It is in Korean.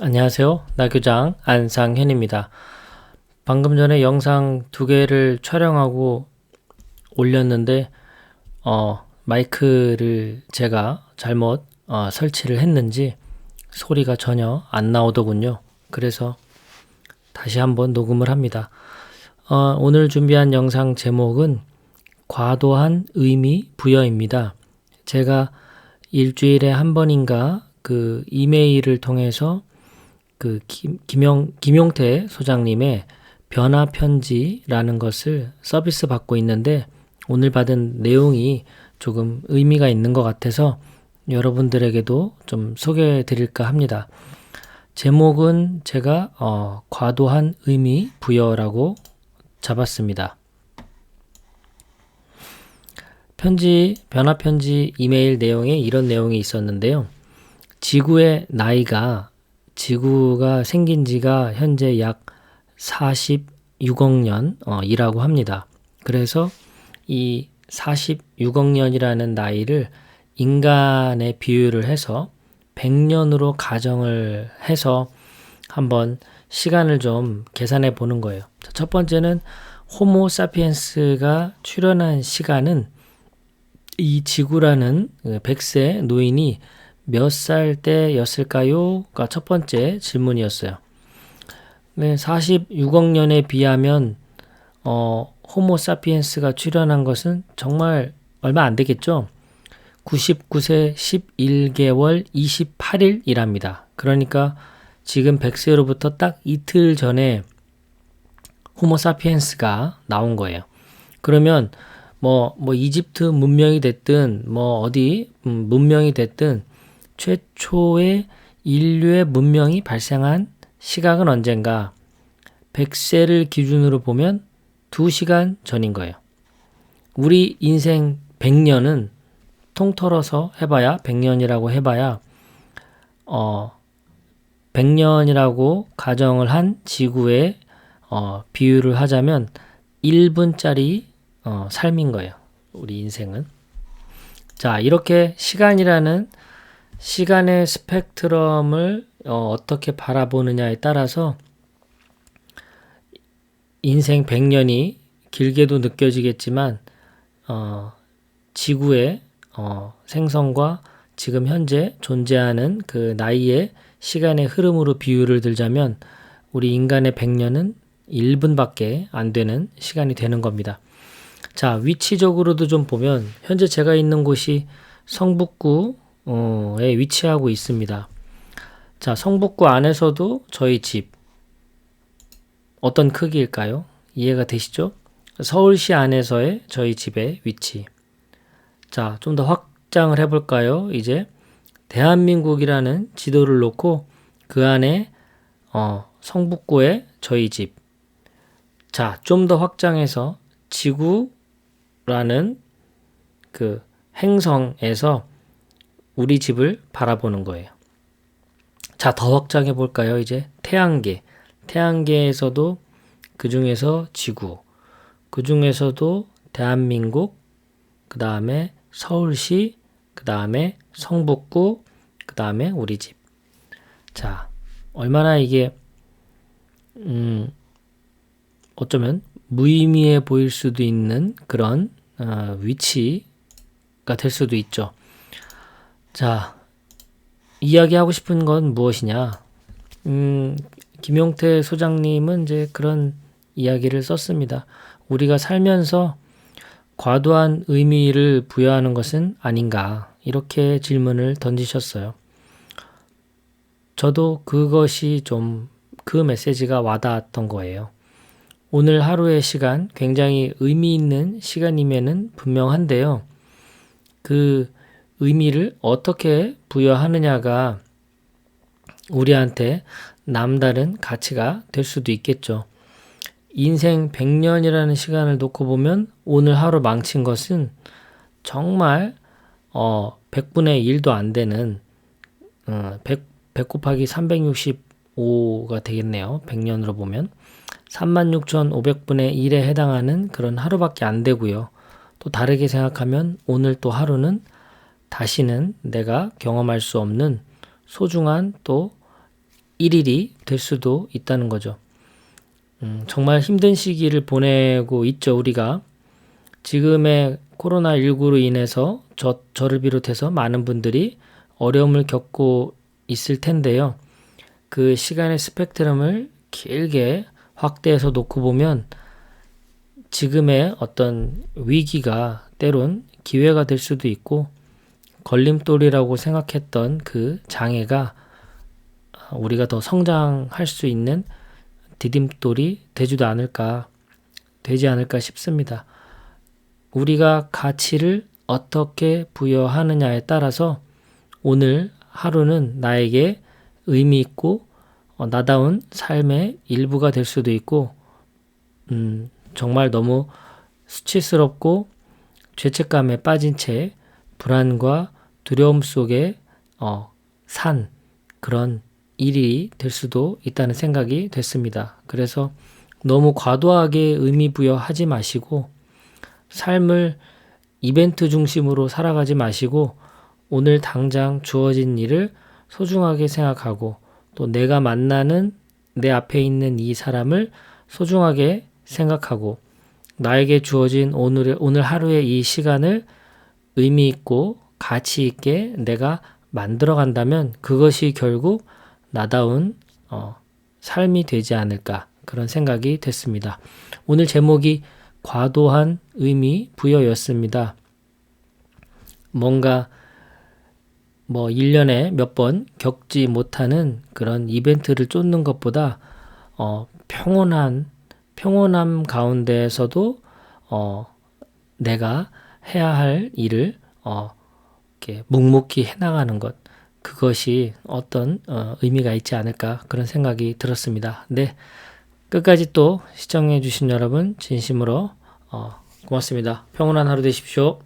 안녕하세요. 나교장 안상현입니다. 방금 전에 영상 두 개를 촬영하고 올렸는데, 어, 마이크를 제가 잘못 어, 설치를 했는지 소리가 전혀 안 나오더군요. 그래서 다시 한번 녹음을 합니다. 어, 오늘 준비한 영상 제목은 과도한 의미 부여입니다. 제가 일주일에 한 번인가 그 이메일을 통해서 그 김, 김용, 김용태 소장님의 변화 편지라는 것을 서비스 받고 있는데 오늘 받은 내용이 조금 의미가 있는 것 같아서 여러분들에게도 좀 소개해 드릴까 합니다. 제목은 제가 어, 과도한 의미 부여라고 잡았습니다. 편지, 변화 편지 이메일 내용에 이런 내용이 있었는데요. 지구의 나이가 지구가 생긴 지가 현재 약 46억 년이라고 합니다. 그래서 이 46억 년이라는 나이를 인간의 비율을 해서 100년으로 가정을 해서 한번 시간을 좀 계산해 보는 거예요. 첫 번째는 호모 사피엔스가 출현한 시간은 이 지구라는 100세 노인이 몇 살 때였을까요?가 첫 번째 질문이었어요. 네, 46억 년에 비하면 어, 호모 사피엔스가 출현한 것은 정말 얼마 안 되겠죠? 99세 11개월 28일이랍니다. 그러니까 지금 100세로부터 딱 이틀 전에 호모 사피엔스가 나온 거예요. 그러면 뭐, 뭐, 이집트 문명이 됐든, 뭐, 어디 음, 문명이 됐든, 최초의 인류의 문명이 발생한 시각은 언젠가 100세를 기준으로 보면 2시간 전인 거예요. 우리 인생 100년은 통틀어서 해봐야 100년이라고 해봐야 어 100년이라고 가정을 한 지구의 어, 비유를 하자면 1분짜리 어, 삶인 거예요. 우리 인생은. 자, 이렇게 시간이라는 시간의 스펙트럼을 어, 어떻게 바라보느냐에 따라서 인생 100년이 길게도 느껴지겠지만 어, 지구의 어, 생성과 지금 현재 존재하는 그 나이의 시간의 흐름으로 비유를 들자면 우리 인간의 100년은 1분밖에 안 되는 시간이 되는 겁니다. 자, 위치적으로도 좀 보면 현재 제가 있는 곳이 성북구 에 위치하고 있습니다. 자, 성북구 안에서도 저희 집 어떤 크기일까요? 이해가 되시죠? 서울시 안에서의 저희 집의 위치. 자, 좀 더 확장을 해볼까요? 이제 대한민국이라는 지도를 놓고 그 안에 어, 성북구의 저희 집. 자, 좀 더 확장해서 지구라는 그 행성에서 우리 집을 바라보는 거예요. 자, 더 확장해 볼까요? 이제 태양계. 태양계에서도 그 중에서 지구, 그 중에서도 대한민국, 그 다음에 서울시, 그 다음에 성북구, 그 다음에 우리 집. 자, 얼마나 이게, 음, 어쩌면 무의미해 보일 수도 있는 그런 어, 위치가 될 수도 있죠. 자, 이야기하고 싶은 건 무엇이냐? 음, 김용태 소장님은 이제 그런 이야기를 썼습니다. 우리가 살면서 과도한 의미를 부여하는 것은 아닌가 이렇게 질문을 던지셨어요. 저도 그것이 좀 그 메시지가 와닿았던 거예요. 오늘 하루의 시간 굉장히 의미 있는 시간임에는 분명한데요. 그 의미를 어떻게 부여하느냐가 우리한테 남다른 가치가 될 수도 있겠죠. 인생 100년이라는 시간을 놓고 보면 오늘 하루 망친 것은 정말 어 100분의 1도 안 되는 어 100, 100 곱하기 365가 되겠네요. 100년으로 보면 36,500분의 1에 해당하는 그런 하루밖에 안 되고요. 또 다르게 생각하면 오늘 또 하루는 다시는 내가 경험할 수 없는 소중한 또 일일이 될 수도 있다는 거죠. 음, 정말 힘든 시기를 보내고 있죠, 우리가. 지금의 코로나19로 인해서 저, 저를 비롯해서 많은 분들이 어려움을 겪고 있을 텐데요. 그 시간의 스펙트럼을 길게 확대해서 놓고 보면 지금의 어떤 위기가 때론 기회가 될 수도 있고 걸림돌이라고 생각했던 그 장애가 우리가 더 성장할 수 있는 디딤돌이 되지도 않을까, 되지 않을까 싶습니다. 우리가 가치를 어떻게 부여하느냐에 따라서 오늘 하루는 나에게 의미 있고 어, 나다운 삶의 일부가 될 수도 있고, 음, 정말 너무 수치스럽고 죄책감에 빠진 채 불안과 두려움 속에 어, 산 그런 일이 될 수도 있다는 생각이 됐습니다. 그래서 너무 과도하게 의미 부여하지 마시고 삶을 이벤트 중심으로 살아가지 마시고 오늘 당장 주어진 일을 소중하게 생각하고 또 내가 만나는 내 앞에 있는 이 사람을 소중하게 생각하고 나에게 주어진 오늘의 오늘 하루의 이 시간을 의미 있고 가치 있게 내가 만들어 간다면 그것이 결국 나다운 어, 삶이 되지 않을까 그런 생각이 됐습니다. 오늘 제목이 과도한 의미 부여였습니다. 뭔가 뭐 1년에 몇 번 겪지 못하는 그런 이벤트를 쫓는 것보다 어, 평온한 평온함 가운데에서도 어, 내가 해야 할 일을 어, 이렇게 묵묵히 해나가는 것 그것이 어떤 어, 의미가 있지 않을까 그런 생각이 들었습니다. 네, 끝까지 또 시청해 주신 여러분 진심으로 어, 고맙습니다. 평온한 하루 되십시오.